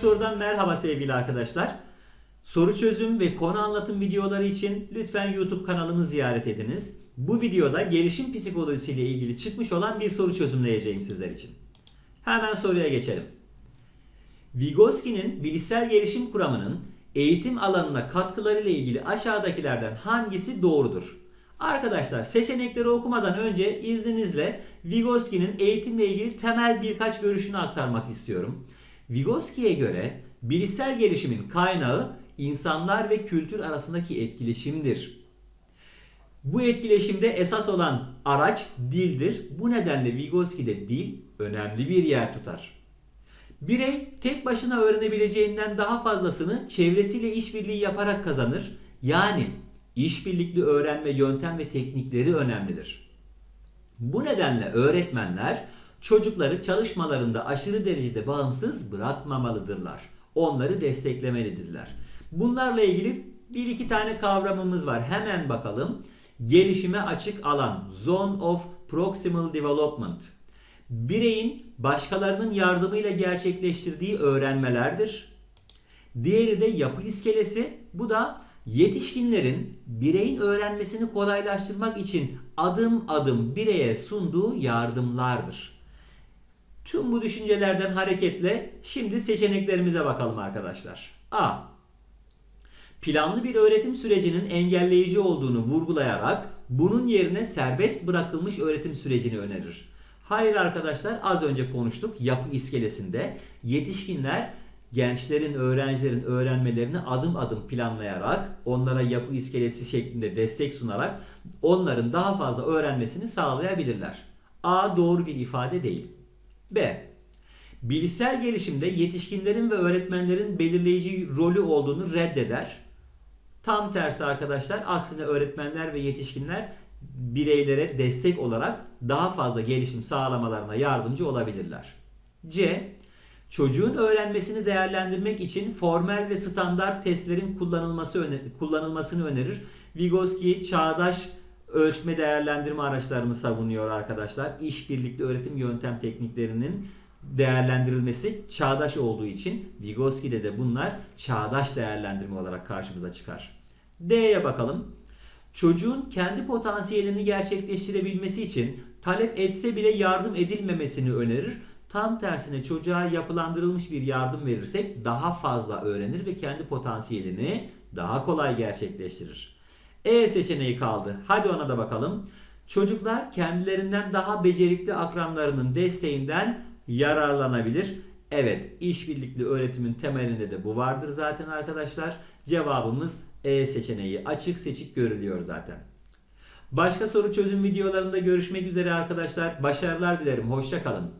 sorudan merhaba sevgili arkadaşlar. Soru çözüm ve konu anlatım videoları için lütfen YouTube kanalımı ziyaret ediniz. Bu videoda gelişim psikolojisiyle ilgili çıkmış olan bir soru çözümleyeceğim sizler için. Hemen soruya geçelim. Vygotsky'nin bilişsel gelişim kuramının eğitim alanına katkılarıyla ilgili aşağıdakilerden hangisi doğrudur? Arkadaşlar seçenekleri okumadan önce izninizle Vygotsky'nin eğitimle ilgili temel birkaç görüşünü aktarmak istiyorum. Vygotsky'ye göre bilişsel gelişimin kaynağı insanlar ve kültür arasındaki etkileşimdir. Bu etkileşimde esas olan araç dildir. Bu nedenle Vygotsky'de dil önemli bir yer tutar. Birey tek başına öğrenebileceğinden daha fazlasını çevresiyle işbirliği yaparak kazanır. Yani işbirlikli öğrenme yöntem ve teknikleri önemlidir. Bu nedenle öğretmenler çocukları çalışmalarında aşırı derecede bağımsız bırakmamalıdırlar. Onları desteklemelidirler. Bunlarla ilgili bir iki tane kavramımız var. Hemen bakalım. Gelişime açık alan, zone of proximal development. Bireyin başkalarının yardımıyla gerçekleştirdiği öğrenmelerdir. Diğeri de yapı iskelesi. Bu da yetişkinlerin bireyin öğrenmesini kolaylaştırmak için adım adım bireye sunduğu yardımlardır. Tüm bu düşüncelerden hareketle şimdi seçeneklerimize bakalım arkadaşlar. A. Planlı bir öğretim sürecinin engelleyici olduğunu vurgulayarak bunun yerine serbest bırakılmış öğretim sürecini önerir. Hayır arkadaşlar az önce konuştuk yapı iskelesinde yetişkinler gençlerin, öğrencilerin öğrenmelerini adım adım planlayarak, onlara yapı iskelesi şeklinde destek sunarak onların daha fazla öğrenmesini sağlayabilirler. A doğru bir ifade değil. B. Bilişsel gelişimde yetişkinlerin ve öğretmenlerin belirleyici rolü olduğunu reddeder. Tam tersi arkadaşlar, aksine öğretmenler ve yetişkinler bireylere destek olarak daha fazla gelişim sağlamalarına yardımcı olabilirler. C. Çocuğun öğrenmesini değerlendirmek için formel ve standart testlerin kullanılması öne- kullanılmasını önerir. Vygotsky çağdaş ölçme değerlendirme araçlarını savunuyor arkadaşlar. İşbirlikli öğretim yöntem tekniklerinin değerlendirilmesi çağdaş olduğu için Vygotsky'de de bunlar çağdaş değerlendirme olarak karşımıza çıkar. D'ye bakalım. Çocuğun kendi potansiyelini gerçekleştirebilmesi için talep etse bile yardım edilmemesini önerir. Tam tersine çocuğa yapılandırılmış bir yardım verirsek daha fazla öğrenir ve kendi potansiyelini daha kolay gerçekleştirir. E seçeneği kaldı. Hadi ona da bakalım. Çocuklar kendilerinden daha becerikli akranlarının desteğinden yararlanabilir. Evet, işbirlikli öğretimin temelinde de bu vardır zaten arkadaşlar. Cevabımız E seçeneği. Açık seçik görülüyor zaten. Başka soru çözüm videolarında görüşmek üzere arkadaşlar. Başarılar dilerim. Hoşça kalın.